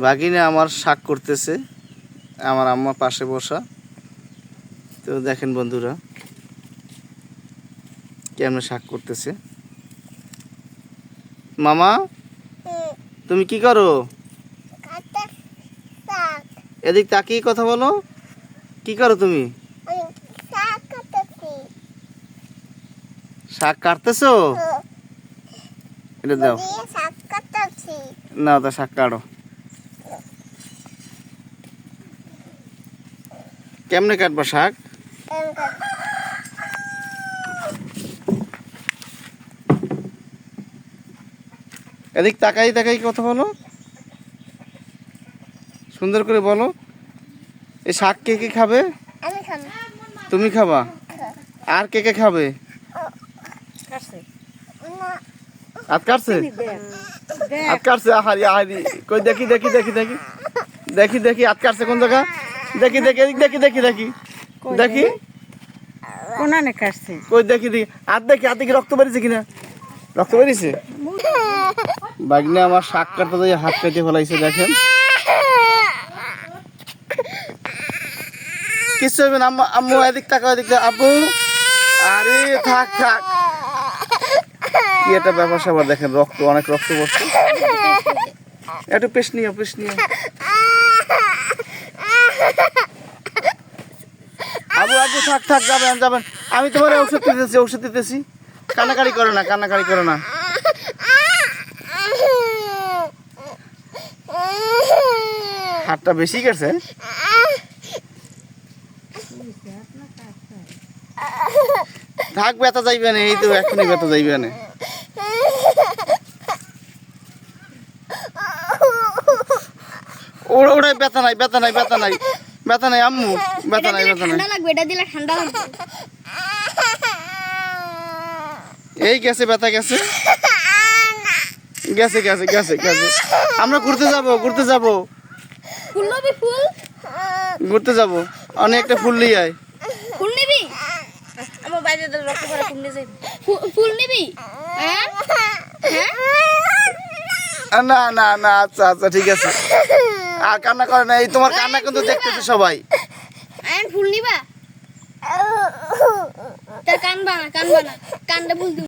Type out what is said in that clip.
বাগিনে আমার শাক করতেছে আমার আম্মা পাশে বসা। তো দেখেন বন্ধুরা কেমন শাক করতেছে। মামা তুমি কি করো? এদিক তাকিয়ে কথা বলো। কি করো তুমি? শাক কাটতেছো? এটা দাও। না তা শাক কাটো। কেমনে কাটবা শাক? এদিক তাকাই তাকাই কথা বলো। সুন্দর করে বলো। এই শাক কে কে খাবে? তুমি খাবা? আর কে কে খাবে? হাত কাটছে? হাত কাটছে? আহারি আহারি। কই দেখি দেখি দেখি দেখি। দেখি দেখি হাত কাটছে কোন জায়গা দেখি দেখি এদিক দেখি দেখি। দেখি। দেখি কোনানে কাটছে? কই দেখি দেখি। হাত দেখি হাত দেখি রক্ত বেরিয়েছে কিনা? রক্ত বেরিয়েছে? বাগনে আমার শাক কাটতে দিয়ে হাত কেটে ফেলাইছে দেখেন। কিছু হবে না আম্মু এদিক তাকাও এদিক। আব্বু আরে থাক থাক। কি একটা ব্যাপার স্যাপার দেখেন রক্ত অনেক রক্ত পড়ছে। একটু পেশ নিও পেশ নিও আবু আবু থাক থাক, যাবেন যাবেন। আমি তোমার ওষুধ দিতেছি ওষুধ দিতেছি। কান্নাকাড়ি করো না, কান্নাকাড়ি করো না। হাতটা বেশি গেছে। থাক, ব্যথা যাইবে না, এই তো এখনই ব্যথা যাইবে না। ওরা ব্যথা নাই ব্যথা নাই ব্যথা নাই। ব্যথা নাই আম্মু। ব্যথা নাই ব্যথা নাই। এটা দিলে ঠান্ডা লাগবে। এই গেছে ব্যথা গেছে। গেছে গেছে গেছে গেছে। আমরা ঘুরতে যাব ঘুরতে যাব। ফুল নিবি ফুল? ঘুরতে যাব। অনেকটা ফুল নিয়ে আয়। ফুল নিবি? আমার বাইরে রক্ত ফুল নিয়ে যাইবি ফুল নিবি? হ্যাঁ? হ্যাঁ? না না না আচ্ছা আচ্ছা ঠিক আছে। আর কান্না করে না এই তোমার কান্না কিন্তু দেখতেছে সবাই। আয়ন ফুল নিবা তার কানবা না কানবা না। কানটা ফুল